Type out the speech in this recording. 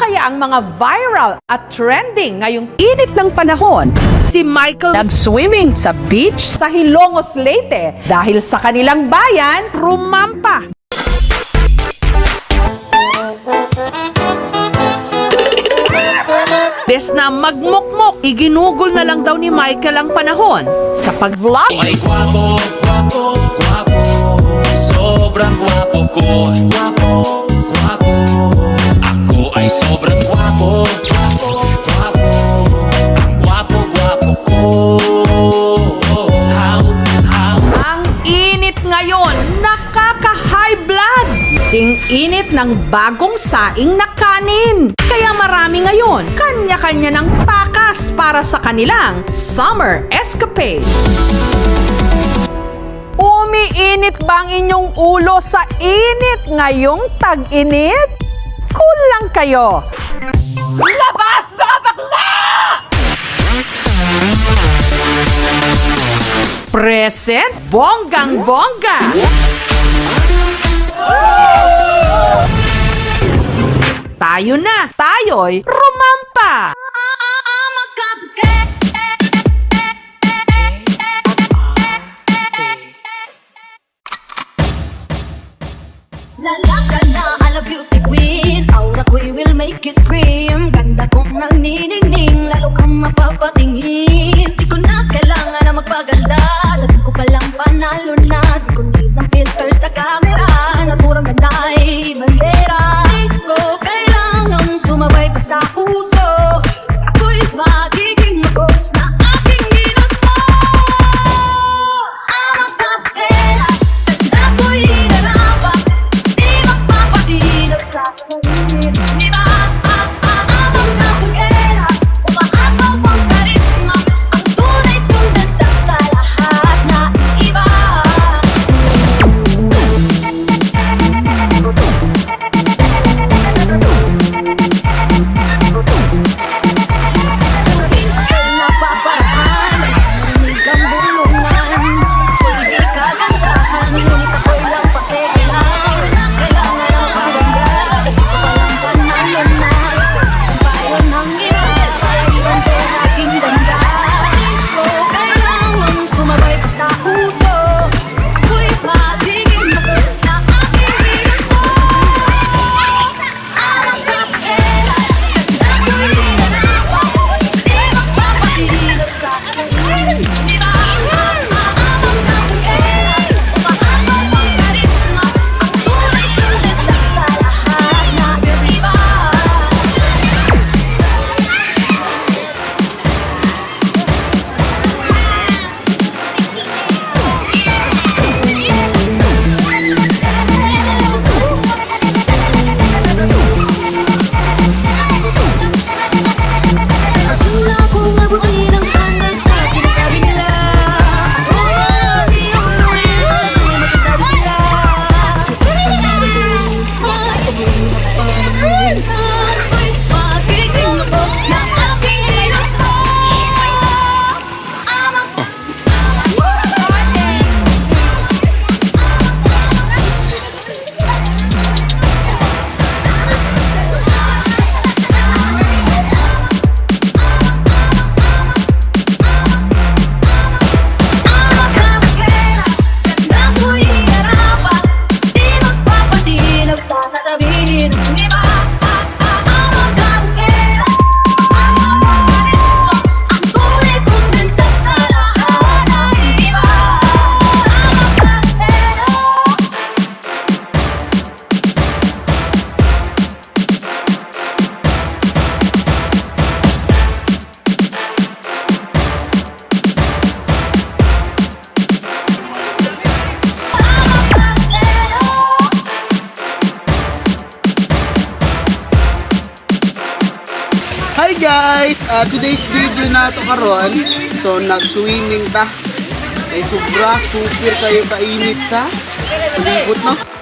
kaya ang mga viral at trending ngayong init ng panahon? Si Michael nag-swimming sa beach sa Hilongos, Leyte dahil sa kanilang bayan, rumampa. Bes na magmukmok, iginugol na lang daw ni Michael ang panahon sa pag-vlog. Ay guwapo, guwapo, guwapo Sobrang guwapo ko Guwapo, ng bagong saing na kanin. Kaya marami ngayon, kanya-kanya ng pakas para sa kanilang summer escapade. Umiinit ba ang inyong ulo sa init ngayong tag-init? Kulang kayo. Labas mga bakla! Present bonggang Tayo na, tayo'y rumampa. Lalaka na ala beauty queen. Aura ko'y will make you scream Hi guys! Ah, today's video na to karon. So nag-swimming ta. Ay sobra super kayo kainit sa. Libot no?